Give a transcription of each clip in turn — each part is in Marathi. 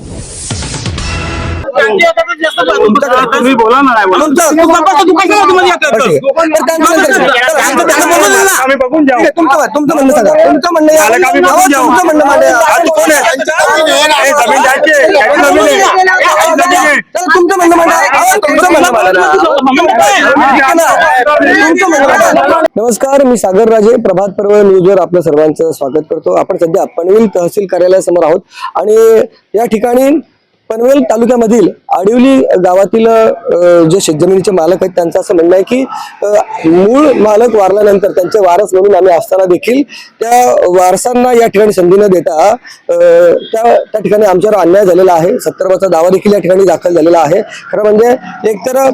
you तुम्ही बोला ना तुमचं म्हणणं सांगा. तुमचं म्हणणं. तुमचं म्हणणं तुमचं म्हणणं. नमस्कार मी सागर राजे प्रभात पर्व न्यूजवर आपलं सर्वांचं स्वागत करतो. आपण सध्या पनवेल तहसील कार्यालयासमोर आहोत. आणि या ठिकाणी पनवेल तालुक्यामधील आडिवली गावातील जे शेतजमिनीचे मालक आहेत त्यांचं असं म्हणणं आहे की मूळ मालक वारल्यानंतर त्यांचे वारस म्हणून आम्ही असताना देखील त्या वारसांना या ठिकाणी संधी न देता त्या त्या ठिकाणी आमच्यावर अन्याय झालेला आहे. सत्तरवाचा दावा देखील या ठिकाणी दाखल झालेला आहे. खरं म्हणजे एकतर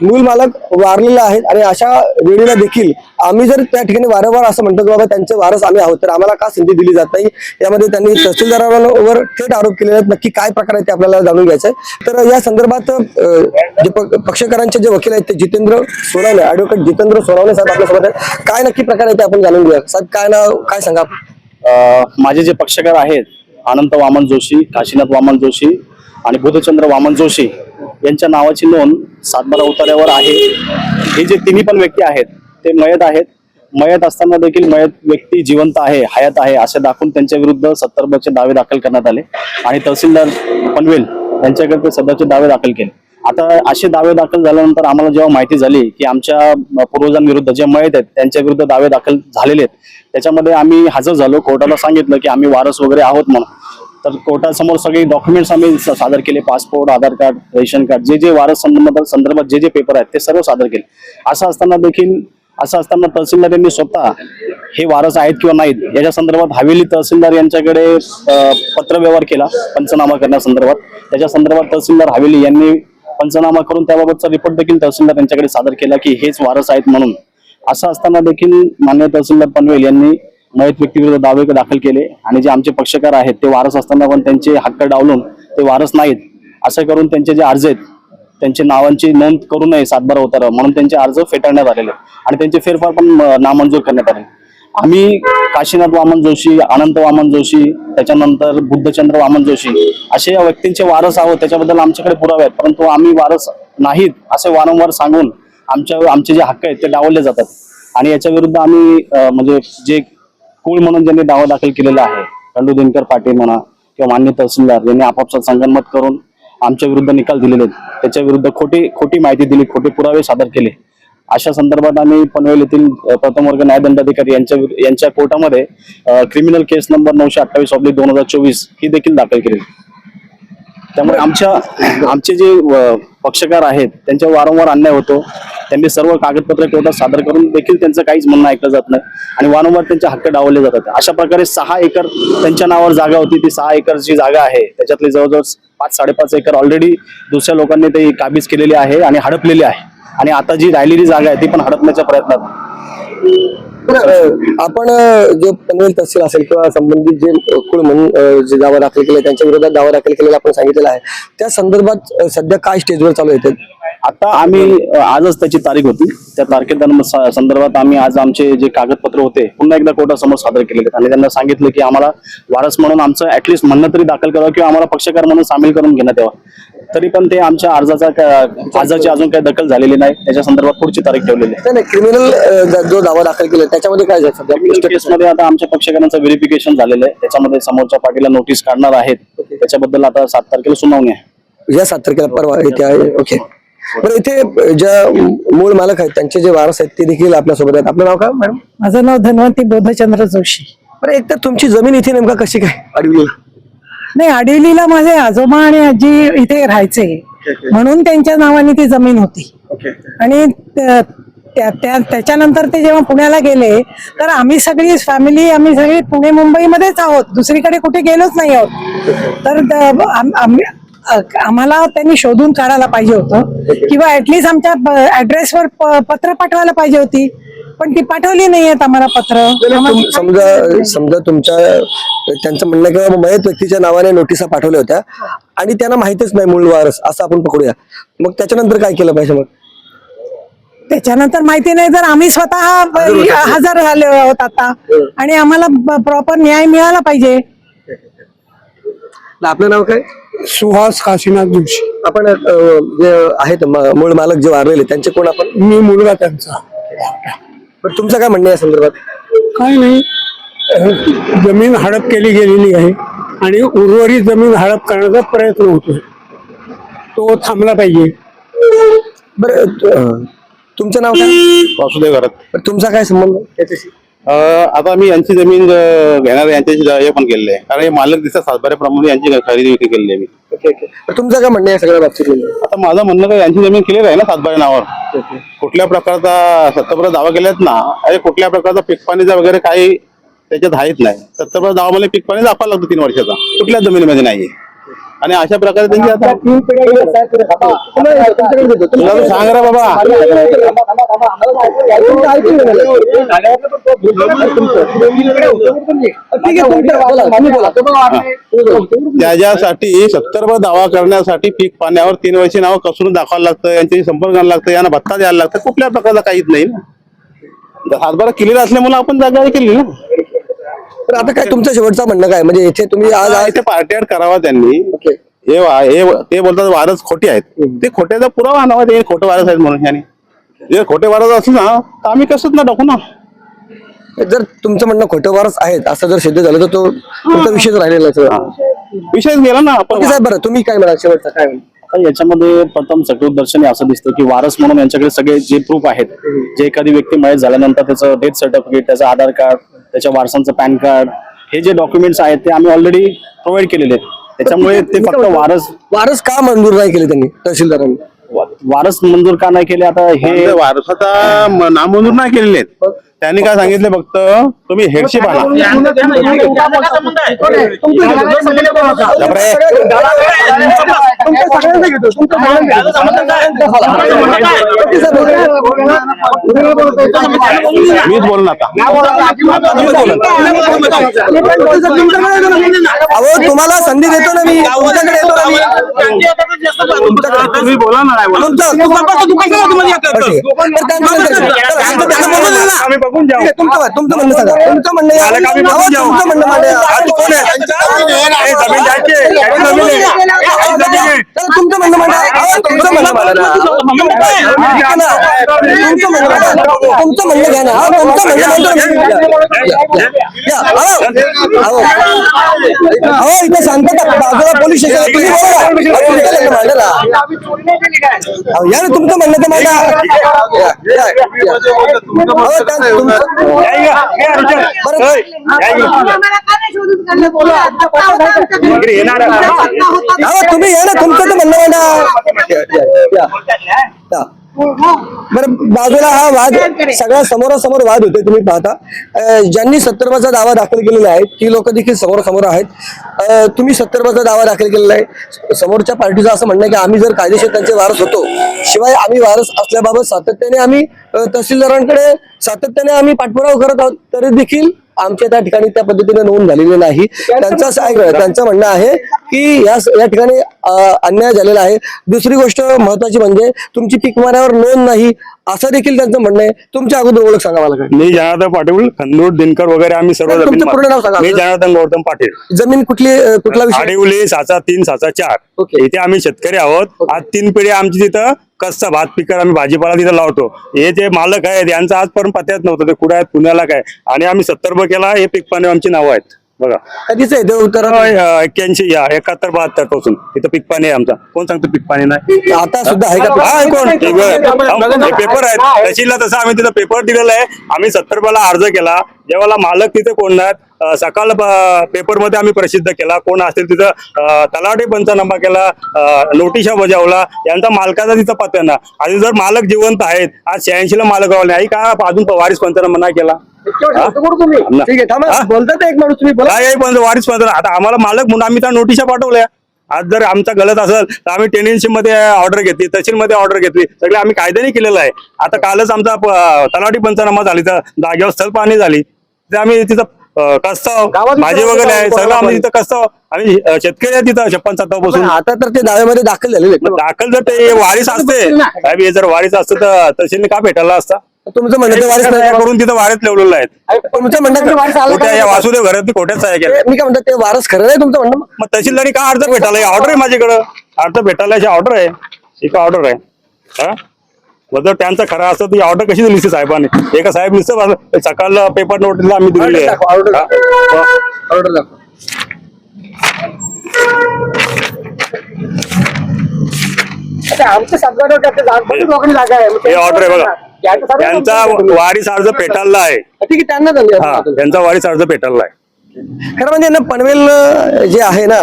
मूल मालक वारलेला आहेत आणि अशा वेळेला देखील आम्ही जर त्या ठिकाणी वारंवार असं म्हणतो की बाबा त्यांचे वारस आम्ही आहोत तर आम्हाला का संधी दिली जात नाही? यामध्ये त्यांनी तहसीलदारांवर थेट आरोप केलेले आहेत. नक्की काय प्रकार आहे ते आपल्याला जाणून घ्यायचं आहे. तर या संदर्भात जे प- पक्षकारांचे जे वकील आहेत ते जितेंद्र सोनावणे ऍडव्होकेट जितेंद्र सोनावणे साहेब आपल्यासोबत आहेत. काय नक्की प्रकार आहे ते आपण जाणून घेऊया. साहेब काय ना काय सांगा माझे जे पक्षकार आहेत अनंत वामन जोशी काशीनाथ वामन जोशी आणि बुधचंद्र वामन जोशी यांच्या नावाची नोंद सातबारा उतार्यावर आहे. हे जे तिन्ही पण व्यक्ती आहेत ते मयत आहेत. मयत असताना देखील मयत व्यक्ती जिवंत आहे हयात आहे असे दाखवून त्यांच्या विरुद्ध सत्तर बचे दावे दाखल करण्यात आले. आणि तहसीलदार पनवेल यांच्याकडे सदरचे सध्याचे दावे दाखल केले. आता असे दावे दाखल झाल्यानंतर आम्हाला जेव्हा माहिती झाली की आमच्या पूर्वजांविरुद्ध जे मयत आहेत त्यांच्या विरुद्ध दावे दाखल झालेले आहेत. त्याच्यामध्ये आम्ही हजर झालो. कोर्टाला सांगितलं की आम्ही वारस वगैरे आहोत म्हणून. तर कोर्टासमोर सगळे डॉक्युमेंट्स आम्ही सादर केले. Passport Aadhaar card ration card जे जे वारस संदर्भात जे जे पेपर आहेत ते सर्व सादर केले. असं असताना देखील असं असताना तहसीलदार यांनी स्वतः हे वारस आहेत किंवा नाहीत याच्या संदर्भात हवेली तहसीलदार यांच्याकडे पत्रव्यवहार केला पंचनामा करण्यासंदर्भात त्याच्या संदर्भात तहसीलदार हवेली यांनी पंचनामा करून त्याबाबतचा रिपोर्ट देखील तहसीलदार यांच्याकडे सादर केला की हेच वारस आहेत म्हणून. असं असताना देखील मान्य तहसीलदार पनवेल यांनी मयत व्यक्तीविरुद्ध दावे दाखल केले आणि जे आमचे पक्षकार आहेत ते वारस असताना पण त्यांचे हक्क डावलून ते वारस नाहीत असं करून त्यांचे जे अर्ज आहेत त्यांची नावांची नोंद करू नये सातबारा उतारा म्हणून त्यांचे अर्ज फेटाळण्यात आलेले आणि त्यांचे फेरफार पण नामंजूर करण्यात आले आम्ही काशीनाथ वामन जोशी अनंत वामन जोशी त्याच्यानंतर बुद्धचंद्र वामन जोशी असे या व्यक्तींचे वारस आहोत. त्याच्याबद्दल आमच्याकडे पुरावे आहेत. परंतु आम्ही वारस नाहीत असे वारंवार सांगून आमच्या आमचे जे हक्क आहेत ते डावलले जातात. आणि याच्या विरुद्ध आम्ही म्हणजे जे कुळ म्हणून ज्यांनी दावा दाखल केलेला आहे खंडू दिनकर पाटील म्हणा किंवा मान्य तहसीलदार यांनी आपापसात संगनमत करून आमच्या विरुद्ध निकाल दिलेले आहेत. त्याच्या विरुद्ध खोटी खोटी माहिती दिली खोटे पुरावे सादर केले. अशा संदर्भात आम्ही पनवेल येथील प्रथम वर्ग न्यायदंडाधिकारी यांच्या यांच्या कोर्टामध्ये क्रिमिनल केस नंबर नऊशे अठ्ठावीस ऑब्लिक दोन हजार चोवीस ही देखील दाखल केली. त्यामुळे आमच्या आमचे जे पक्षकार आहेत त्यांच्या वारंवार अन्याय होतो. त्यांनी सर्व कागदपत्र कोर्टात सादर करून देखील त्यांचं काहीच म्हणणं ऐकलं जात नाही. आणि वारंवार त्यांचे हक्क डावले जातात. अशा प्रकारे सहा एकर त्यांच्या नावावर जागा होती. ती सहा एकरची जागा आहे. त्याच्यातली जवळजवळ पाच साडेपाच एकर ऑलरेडी दुसऱ्या लोकांनी ते काबीज केलेली आहे आणि हडपलेली आहे. आणि आता जी राहिलेली जागा आहे ती पण हडपण्याच्या प्रयत्नात आपण जो पनवेल तहसील असेल किंवा संबंधित जे कुळ म्हणून जे दावा दाखल केले त्यांच्या विरोधात दावा दाखल केलेला आपण सांगितलेला आहे. त्या संदर्भात सध्या काय स्टेजवर चालू येते आता आम्ही आजच त्याची तारीख होती. त्या तारखेदरम्यान स- संदर्भात आम्ही आज आमचे जे कागदपत्र होते पुन्हा एकदा कोर्टासमोर सादर केलेले आणि त्यांना सांगितलं की आम्हाला वारस म्हणून आमचं ऍटलिस्ट म्हणणं तरी दाखल करावं किंवा आम्हाला पक्षकार म्हणून सामील करून घेण्यात यावं. तरी पण ते आमच्या अर्जाचा अर्जाची अजून काही दखल झालेली नाही. त्याच्या संदर्भात पुढची तारीख ठेवलेली आहे. क्रिमिनल जो दावा दाखल केला त्याच्यामध्ये काय झालं? केसमध्ये आता आमच्या पक्षकारांचं व्हेरिफिकेशन झालेलं आहे. त्याच्यामध्ये समोरच्या पार्टीला नोटीस काढणार आहेत. त्याच्याबद्दल आता सात तारखेला सुनावणी आहे. या सात तारखेला परवा येते आहे. ओके बरं इथे ज्या मूळ मालक आहेत त्यांचे जे वारस आहेत ते देखील आपल्यासोबत आहेत. आपलं नाव काय मॅडम? माझं नाव धन्वंती बोधचंद्र जोशी. बरं एक तर तुमची जमीन इथे नेमका कशी काय? अडविली नाही आडिवलीला माझे आजोबा आणि आजी इथे राहायचे. म्हणून त्यांच्या नावाने ती जमीन होती. आणि त्याच्यानंतर ते जेव्हा पुण्याला गेले तर आम्ही सगळी फॅमिली आम्ही सगळी पुणे मुंबईमध्येच आहोत. दुसरीकडे कुठे गेलोच नाही आहोत. तर आम्ही- आम्हाला त्यांनी शोधून काढायला पाहिजे होतं. किंवा ऍटलिस्ट आमच्या ऍड्रेसवर पत्र पाठवायला पाहिजे होती. पण ती पाठवली नाही आहेत आम्हाला पत्र. समजा समजा तुमच्या त्यांचं म्हणणं आहे की बाबा मयत व्यक्तीच्या नावाने नोटिसा पाठवल्या होत्या. आणि त्यांना माहितच नाही मूळ वारस असं आपण पकडूया. मग त्याच्यानंतर काय केलं पाहिजे मग? त्याच्यानंतर माहिती नाही तर आम्ही स्वतः हजर झाले आहोत आता. आणि आम्हाला प्रॉपर न्याय मिळाला पाहिजे. आपलं नाव काय? सुहास काशीनाथ जोशी. आपण अ, जे आहेत म- मूळ मालक जे वारलेले त्यांचे कोण आपण? मी मुलगा त्यांचा. पण तुमचं काय म्हणणं आहे या संदर्भात? काही नाही. अह, जमीन हडप केली गेलेली आहे आणि उर्वरित जमीन हडप करण्याचा प्रयत्न होतोय. तो थांबला पाहिजे. बरं अ, तुमचं नाव काय? वासुदेव घरात. बरं, तुमचा काय संबंध त्याच्याशी? आता मी यांची जमीन घेणार यांच्याशी हे पण केलेलं आहे. कारण हे मालक दिसतात सातबाऱ्याप्रमाणे यांची खरेदी विक्री केलेली आहे मी. तुमचं काय म्हणणं आहे सगळ्या बाबतीत आता माझं म्हणणं काय यांची जमीन क्लिअर आहे ना सातबाऱ्या नावावर? कुठल्या प्रकारचा सत्तापर दावा केलात ना अरे कुठल्या प्रकारचा पीकपाणीचा वगैरे काही त्याच्यात आहेच नाही. सत्तापर दावामध्ये पीकपाणी दाखवा लागतो तीन वर्षाचा. कुठल्या जमिनीमध्ये नाहीये. आणि अशा प्रकारे त्यांची आता तुला तर सांग रे बाबा त्याच्यासाठी सत्तर दावा करण्यासाठी पीक पाण्यावर तीन वर्षी नाव कसून दाखवायला लागतं यांच्याशी संपर्क करायला लागतं यांना भत्ता द्यायला लागतं कुठल्या प्रकारचा काहीच नाही ना हातभार क्लिअर असल्यामुळे आपण जागा केली ना तर आता काय तुमचं शेवटचं म्हणणं काय? म्हणजे इथे तुम्ही आज इथे पार्टी करावा त्यांनी. ओके. हे वा- हे ते बोलतात वारस खोटे आहेत. ते खोट्याचा पुरावा आणावा ते खोटे वारस आहेत म्हणून यांनी जे खोटे वारस असले ना तर आम्ही कसंच ना टाकू ना. जर तुमचं म्हणणं खोटं वारस आहेत असं जर सिद्ध झालं तर तो तुमचा विषयच राहिलेला आहे सगळा. विषयच गेला ना आपण साहेब बरं तुम्ही काय म्हणाल? शेवटचा काय म्हणाल? आता याच्यामध्ये प्रथम सकृत असं दिसतं की वारस म्हणून यांच्याकडे सगळे जे प्रूफ आहेत जे एखादी व्यक्ती मयत झाल्यानंतर त्याचं डेथ सर्टिफिकेट त्याचं आधार कार्ड त्याच्या वारसांचं पॅन कार्ड हे जे डॉक्युमेंट्स आहेत ते आम्ही ऑलरेडी प्रोव्हाइड केलेले आहेत. त्याच्यामुळे ते फक्त वारस वारस का मंजूर नाही केले त्यांनी तहसीलदारांनी? वारस मंजूर का नाही केले? आता हे वारसाचा नामंजूर नाही केलेले आहेत. त्यांनी काय सांगितलं फक्त तुम्ही हेडशी पाहा मीच बोलून आता अहो तुम्हाला संधी देतो ना मी तुम्ही बोला ना तुमचं- बोलू. आम्ही बघून जाऊ. म्हणणं सांगा. तुमचं म्हणणं. तुमचं म्हणणं तुमचं म्हणणं म्हणणं घ्या ना. तुमचं म्हणणं सांगतात बाजूला पोलीस स्टेशन या ना तुमचं म्हणणं तर मांडा या, या, या. अहो, त्या- तुमचं- या इकडे. या, रिचर्ड. बरं. ओय, या इकडे. इकडे येणार आहे. अहो तुम्ही या ना तुमचं तर म्हणणं मांडा या, या, या. या. बरं बाजूला हा वाद सगळ्या समोरासमोर वाद होते तुम्ही पाहता. ज्यांनी सत्तरबाचा दावा दाखल केलेला आहे ती लोक देखील समोरासमोर आहेत. तुम्ही सत्तरबाचा दावा दाखल केलेला आहे. समोरच्या पार्टीचं असं म्हणणं की आम्ही जर कायदेशीर त्यांचे वारस होतो शिवाय आम्ही वारस असल्याबाबत सातत्याने आम्ही तहसीलदारांकडे सातत्याने आम्ही पाठपुरावा करत आहोत तरी देखील आमच्या त्या ठिकाणी त्या पद्धतीने नोंद झालेली नाही. त्यांचं असं ऐक त्यांचं म्हणणं आहे की या या ठिकाणी अन्याय झालेला आहे. दुसरी गोष्ट महत्वाची म्हणजे तुमची पीक माऱ्यावर नोंद नाही असं देखील त्यांचं म्हणणं आहे. तुमच्या अगोदर ओळख सांगा मला काय मी जनार्दन पाटील खंदूर दिनकर वगैरे आम्ही सर्व पूर्ण नाव सांगा. मी जनार्दन गौतम पाटील. जमीन कुठली कुठला विषय? साचा तीन साचा चार. ओके. इथे आम्ही शेतकरी आहोत. आज तीन पिढी आमची तिथं कच्चा भात पिकर आम्ही भाजीपाला तिथं लावतो. हे जे मालक आहेत यांचं आजपर्यंत पत्त्यात नव्हतं. ते कुठे आहेत पुण्याला काय? आणि आमही सत्तर केला हे पीक पाणी आमची नावं आहेत. बघा. कधीच आहे ते उत्तर? एक्क्याऐंशी या एकाहत्तर बहात्तरपासून. इथं पीक पाणी आहे आमचा. कोण सांगतो पीक पाणी नाही? आता सुद्धा आहे का हा कोण? पेपर आहेत. तहसीलला तसं आम्ही तिथं पेपर दिलेला आहे. आम्ही सत्तर रुपयाला अर्ज केला. जेव्हा मालक तिथे कोण नाहीत. अं, सकाळ पेपरमध्ये आम्ही प्रसिद्ध केला. कोण असतील तिथं तलाठी पंचनामा केला नोटिशा बजावला. यांचा मालकाचा तिथं पत्ता ना आणि जर मालक जिवंत आहेत आज शहाऐंशी ला मालक राहिले आई का अजून वारीस पंचनामा नाही केला? बोलतात एक माणूस तुम्ही बोला. पण वारीस पंचनामा आता आम्हाला मालक म्हणून आम्ही त्या नोटिशा पाठवल्या. आज जर आमचा गलत असेल तर आम्ही टेनेन्सी मध्ये ऑर्डर घेतली तहसील मध्ये ऑर्डर घेतली. सगळे आम्ही कायद्याने केलेलं आहे. आता कालच आमचा तलाठी पंचनामा झाली तर जागेवर स्थल पाहणी झाली. आम्ही तिथं गावात भाजी विचारायचं वगैरे आहे सगळं आम्ही. तिथं कस्ताव आम्ही शेतकरी आहे तिथं छप्पन बसून आता तर ते दाव्यामध्ये दाखल झालेले आहेत ना. दाखल जर ते वारीस असते साहेब हे जर वारीस असतं तर तहसीलने का भेटायला असता? तुमचं म्हणणं ते वारीस नाही. करून तिथं वाऱ्यात ठेवलेलं आहेत. तुमचं म्हणणं ते वारीस आलं खोट्या या का? वासुदेव घरात खोट्याच सह्या केल्या मी काय म्हणतो ते वारस खरं नाही तुमचं म्हणणं? मग तहसीलदारी का अर्ज भेटायला? ऑर्डर आहे माझ्याकडं. अर्ज भेटायला ऑर्डर आहे. एक ऑर्डर आहे. हा? मग जर त्यांचा खरा असतं ती ऑर्डर कशी दिली साहेबांनी? एका साहेब नुसतं सकाळ पेपर नोटीसला आम्ही दिलेली आहे. ऑर्डर दाखवा. आमच्या हे ऑर्डर आहे बघा. त्यांचा वारीस अर्ज पेटाळला आहे. ठीक आहे त्यांना धन्यवाद. हा त्यांचा वारीस अर्ज पेटाळला आहे. खरं म्हणजे ना पनवेल जे आहे ना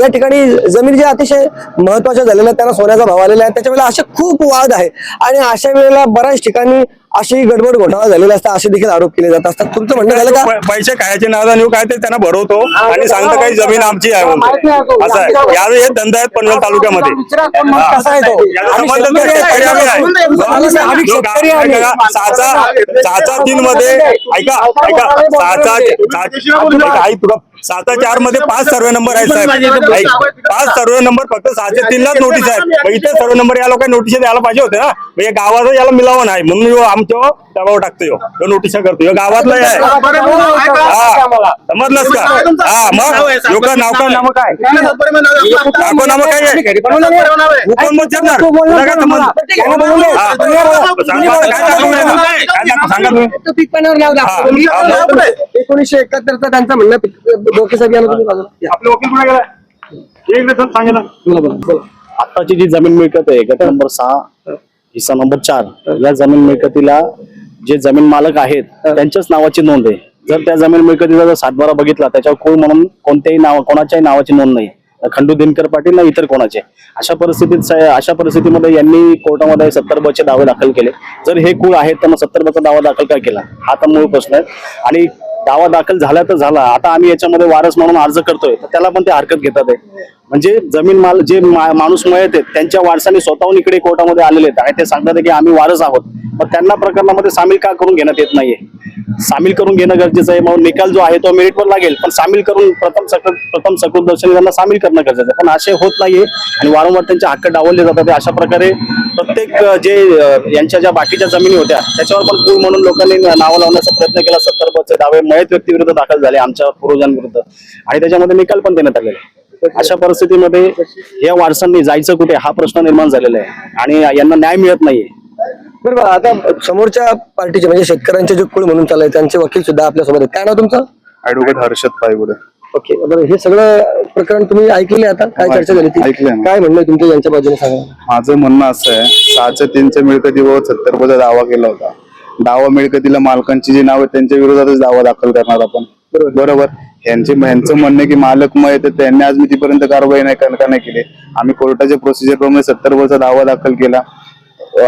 या ठिकाणी जमीन जे अतिशय महत्त्वाच्या झालेल्या त्यांना सोन्याचा भाव आलेला आहे. त्याच्या वेळेला असे खूप वाद आहे. आणि अशा वेळेला बऱ्याच ठिकाणी अशी गडबड घोटाळा झालेला असतात असे देखील आरोप केले जात असतात. तुमचं म्हणणं झालं का? प- पैसे खायचे नादा नेऊ काय ते त्यांना भरवतो. आणि सांगतो काही जमीन आमची आहे म्हणतो. असं आहे. यावे हे धंदा आहेत पनवेल तालुक्यामध्ये. हा. कसा आहे तो? याचा आम्ही संबंध शेतकरी शेतकरी आम्ही आहे. आम्ही- आम्ही जो शेतकरी गा- आम्ही. ऐका, सहाचा सहाचा तीन मध्ये ऐका. ऐका. सहाचा सहा- ऐक तुला सहाचा चारमध्ये पाच सर्वे नंबर आहेत साहेब. ऐक पाच सर्वे नंबर फक्त सहाशे तीन लाच नोटीस आहेत. मग इथे सर्वे नंबर याला काही नोटीस द्यायला पाहिजे होते ना. मग या गावाचं याला मिलावं नाही. म्हणून ह्यो आमच्या दबाव टाकतो ह्यो. ह्यो नोटीस करतो. ह्यो गावातला आहे. हा समजलंस का? हा मग? ह्यो का नाव का नाव काय? नाव नाव काय आहे? तुला काय संबंध? हा. सांगा काय दाखवून राहिलं? काय दाखव- सांगा तुम्ही. पीक पाण्यावर नाव हा, हा, मग. एकोणीसशे एकाहत्तरचा त्यांचा म्हणणं डोके साहेब यांना तुम्ही बाजूला या. आपले वकील कुठे गेला एक मिनिट थांब, सांगितलं बोला, बोला, बोला. आताची जी जमीन मिळकत आहे गट नंबर सहा हिस्सा नंबर चार या जमीन मिळकतीला जे जमीन मालक आहेत त्यांच्याच नावाची नोंद आहे. जर त्या जमीन मिळकतीचा जर सातबारा बघितला त्याच्यावर कोण म्हणून कोणत्याही नाव कोणाच्याही नावाची नोंद नाही. खंडू दिनकर पाटील ना इतर कोणाचे. अशा परिस्थितीत अशा परिस्थितीमध्ये यांनी कोर्टामध्ये सत्तर बचे दावे दाखल केले. जर हे कुळ आहेत तर मग सत्तर बचा दावा दाखल काय केला? हा तर मूळ प्रश्न आहे. आणि दावा दाखल झाला तर झाला. आता आम्ही याच्यामध्ये वारस म्हणून अर्ज करतोय. तर त्याला पण ते हरकत घेतात आहे. म्हणजे जमीन माल जे माणूस मयत आहेत त्यांच्या वारसाने स्वतःहून इकडे कोर्टामध्ये आलेले आहेत. आणि ते सांगतात की आम्ही वारस आहोत. पण त्यांना प्रकरणामध्ये सामील का करून घेण्यात येत नाहीये? सामील करून घेणं गरजेचं आहे. मग निकाल जो आहे तो मेरिटवर लागेल. पण सामील करून प्रथम सकृत प्रथम सकृत दर्शनी त्यांना सामील करणं गरजेचं आहे. पण असे होत नाहीये. आणि वारंवार त्यांचे हक्क डावलले जातात. अशा प्रकारे प्रत्येक जे यांच्या ज्या बाकीच्या जमिनी होत्या त्याच्यावर पण पूर म्हणून लोकांनी नावं लावण्याचा प्रयत्न केला. सत्तर दावे मयत व्यक्तीविरुद्ध दाखल झाले आमच्या पूर्वजांविरुद्ध आणि त्याच्यामध्ये निकाल पण देण्यात आलेला अशा परिस्थितीमध्ये या वारसांनी जायचं कुठे हा प्रश्न निर्माण झालेला आहे. आणि यांना न्याय मिळत नाहीये. बरोबर आता समोरच्या पार्टीचे म्हणजे शेतकऱ्यांचे जे कुळ म्हणून चालले त्यांचे वकील सुद्धा आपल्यासोबत आहेत. काय नाव तुमचं? ऍडव्होकेट हर्षद पायगुडे. ओके बरं हे सगळं प्रकरण तुम्ही ऐकले आता? काय चर्चा झाली ती? ऐकलंय ना. काय म्हणणं आहे तुमच्या यांच्या बाजूने सांगा? माझं म्हणणं असं आहे सहाच्या तीनच्या मिळकतीवर सत्तर पदा दावा केला होता. दावा मिळकतीला मालकांची जी नाव आहे त्यांच्या विरोधातच दावा दाखल करणार आपण. बरोबर. यांचे यांचं म्हणणं की मालक मग येते त्यांनी आज मी तिपर्यंत कारवाई नाही का नाही केली. आम्ही कोर्टाच्या प्रोसिजर प्रमाणे सत्तर वर्ष दावा दाखल केला.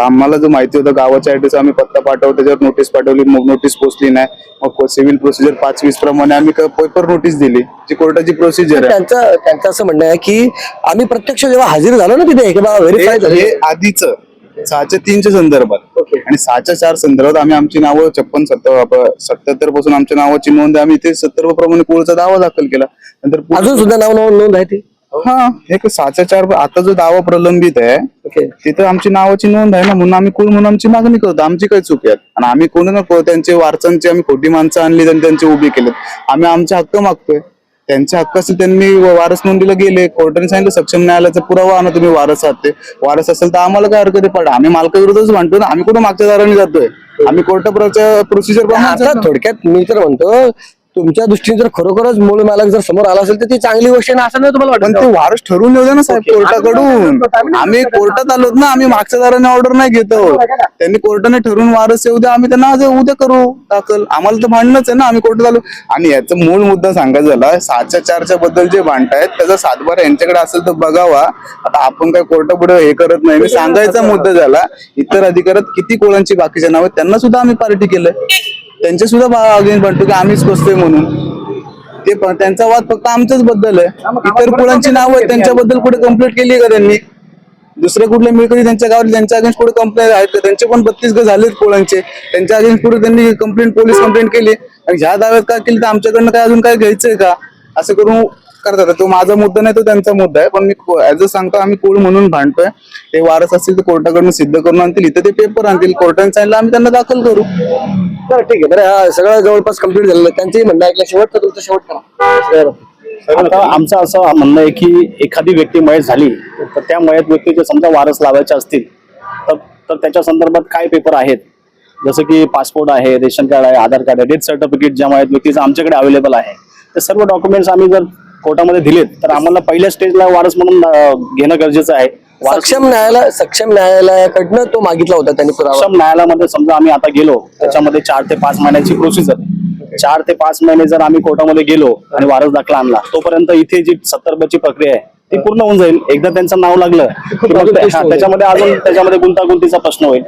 आम्हाला जो माहिती होतं गावाच्या ऍड्रेस आम्ही पत्ता पाठवला त्याच्यावर नोटीस पाठवली मग नोटीस पोचली नाही. मग सिव्हिल प्रोसिजर पाच वीस प्रमाणे आम्ही पेपर नोटीस दिली जी कोर्टाची प्रोसिजर आहे. त्यांचं त्यांचं असं म्हणणं आहे की आम्ही प्रत्यक्ष जेव्हा हजर झालो ना तिथे आधीच सहाच्या तीनच्या संदर्भात. आणि सहाच्या चार संदर्भात आम्ही आमची नावं छप्पन सत्तर सत्याहत्तरपासून आमच्या नावाची नोंद आहे. आम्ही ते सत्तर प्रमाणे कोळचा दावा दाखल केला. नंतर अजून सुद्धा नाव नोंद नोंद आहे ती? हा हे सहाच्या चार आता जो दावा प्रलंबित आहे तिथं आमची नावाची नोंद आहे ना म्हणून आम्ही कुळ म्हणून आमची मागणी करतो. आमची काही चूक आहे. आणि आम्ही कोणी ना को- त्यांचे वारसांची आम्ही खोटी माणसं आणली आणि त्यांचे उभी केलेत. आम्ही आमचे हक्क मागतोय. त्यांचे हक्क असेल त्यांनी वारस नोंदीला गेले. कोर्टाने सांगितलं सक्षम न्यायालयाचा पुरावा आणा तुम्ही वारस आहात ते. वारस असेल तर आम्हाला काय हरकत आहे? पडा. आम्ही मालकाविरोधच म्हणतो ना. आम्ही कुठं मागच्या दाराने जातोय? आम्ही कोर्टाच्या प्रोसिजर थोडक्यात मी तर म्हणतो तुमच्या दृष्टीने जर खरोखरच मूळ मालक जर समोर आला असेल तर ती चांगली गोष्ट आहे ना असं नाही तुम्हाला पण वाटत? ते वारस ठरवून द्या ना साहेब कोर्टाकडून. आम्ही कोर्टात आलोत ना आम्ही मागच्या दाराने ऑर्डर नाही घेतो त्यांनी कोर्टाने ठरवून वारस येऊ द्या आम्ही त्यांना आज उद्या करू दाखल. आम्हाला तर भांडणच आहे ना आम्ही कोर्टात आलो. आणि याचा मूळ मुद्दा सांगायचा झाला सहाच्या चारच्या बद्दल जे भांडतायत त्याचा सातबारा यांच्याकडे असेल तर बघावा. आता आपण काय कोर्टापुढे हे करत नाही. मी सांगायचा मुद्दा झाला इतर अधिकारात किती कोळांची बाकीच्या नाव आहेत त्यांना सुद्धा आम्ही पार्टी केलंय. त्यांचे सुद्धा अगेन्स्ट म्हणतो की आम्हीच बसतोय म्हणून. ते पण त्यांचा वाद फक्त आमच्याच बद्दल आहे. इतर कुळांची नावं त्यांच्याबद्दल कुठे कंप्लेंट केली का त्यांनी? दुसऱ्या कुठल्या मिळकती त्यांच्या गावात त्यांच्या अगेन्स्ट कुठे कंप्लेंट आहेत का? त्यांचे पण बत्तीस ग झालेत कुळांचे त्यांच्या अगेन्स्ट कुठे त्यांनी कंप्लेंट पोलीस कंप्लेंट केली? आणि ह्या दाव्यात काय केली तर आमच्याकडनं काय अजून काय घ्यायचंय का? असं करून करतात तो माझा मुद्दा नाही तो त्यांचा मुद्दा आहे. पण मी ऍज अ सांगतो आम्ही कोण म्हणून भांडतोय. ते वारस असतील तर कोर्टाकडून सिद्ध करून आणतील. इथं ते पेपर आणतील कोर्टाने सांगितलं आम्ही त्यांना दाखल करू. बरं ठीक आहे. बरं हा सगळं जवळपास कंप्लीट झालेलं आहे. त्यांचंही म्हणणं ऐकलं शेवट का तुमचं शेवट करा. आता आमचं असं म्हणणं आहे की एखादी व्यक्ती मयत झाली तर त्या मयत व्यक्तीचे समजा वारस लावायचे असतील तर तर त्याच्या संदर्भात काय पेपर आहेत? जसं की पासपोर्ट आहे रेशन कार्ड आहे आधार कार्ड आहे डेथ सर्टिफिकेट ज्या मयत व्यक्तीचं आमच्याकडे अवेलेबल आहे ते सर्व डॉक्युमेंट्स आम्ही जर कोर्टामध्ये दिलेत तर आम्हाला पहिल्या स्टेजला वारस म्हणून घेणं गरजेचं आहे. सक्षम न्यायालय सक्षम न्यायालयाकडनं तो मागितला होता त्यांनी पुरावा. सक्षम न्यायालयामध्ये समजा आम्ही आता गेलो त्याच्यामध्ये चार ते पाच महिन्याची प्रोसिजर चार ते पाच महिने जर आम्ही कोर्टामध्ये गेलो आणि वारस दाखला आणला तोपर्यंत इथे जी सत्तर बची प्रक्रिया आहे ती पूर्ण होऊन जाईल. एकदा त्यांचं नाव लागलं त्याच्यामध्ये अजून त्याच्यामध्ये गुंतागुंतीचा प्रश्न होईल.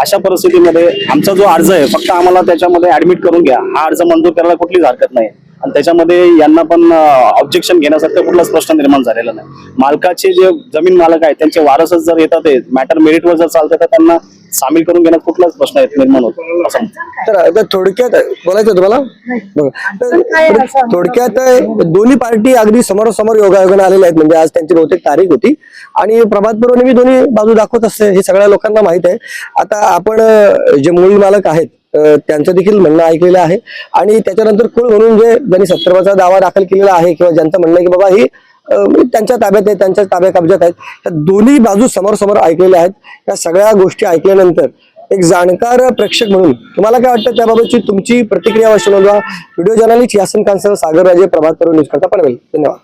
अशा परिस्थितीमध्ये आमचा जो अर्ज आहे फक्त आम्हाला त्याच्यामध्ये ऍडमिट करून घ्या. हा अर्ज मंजूर करायला कुठलीच हरकत नाही. आणि त्याच्यामध्ये यांना पण ऑब्जेक्शन घेण्यासारखा कुठलाच प्रश्न निर्माण झालेला नाही. मालकाचे जे जमीन मालक आहेत त्यांचे वारसच जर येतात मॅटर मेरिटवर जर चालतं तर त्यांना सामील करून घेण्यात कुठलाच प्रश्न येत- निर्माण होतो असं तर आता थोडक्यात बोलायचं तुम्हाला? बघा. थोडक्यात दोन्ही पार्टी अगदी समोरासमोर योगायोगाने आलेल्या आहेत. म्हणजे आज त्यांची बहुतेक तारीख होती. आणि प्रभात पर्वणी मी दोन्ही बाजू दाखवत असते. हे सगळ्या लोकांना माहीत आहे. आता आपण जे मूळ मालक आहेत त्यांचं देखील म्हणणं ऐकलेलं आहे. आणि त्याच्यानंतर कुळ म्हणून जे ज्यांनी सत्तरवाचा दावा दाखल केलेला आहे किंवा ज्यांचं म्हणणं की बाबा ही म्हणजे त्यांच्या ताब्यात आहे त्यांच्या ताब्या कब्जात आहेत. या दोन्ही बाजू समोर समोर ऐकलेल्या आहेत. या सगळ्या गोष्टी ऐकल्यानंतर एक जाणकार प्रेक्षक म्हणून तुम्हाला काय वाटतं? त्याबाबतची तुमची प्रतिक्रिया अवश्य नोंदवा. व्हिडिओ जर्नलिस्ट यासन खानसह सागर राजे प्रभात करून न्यूज करता पनवेल. धन्यवाद.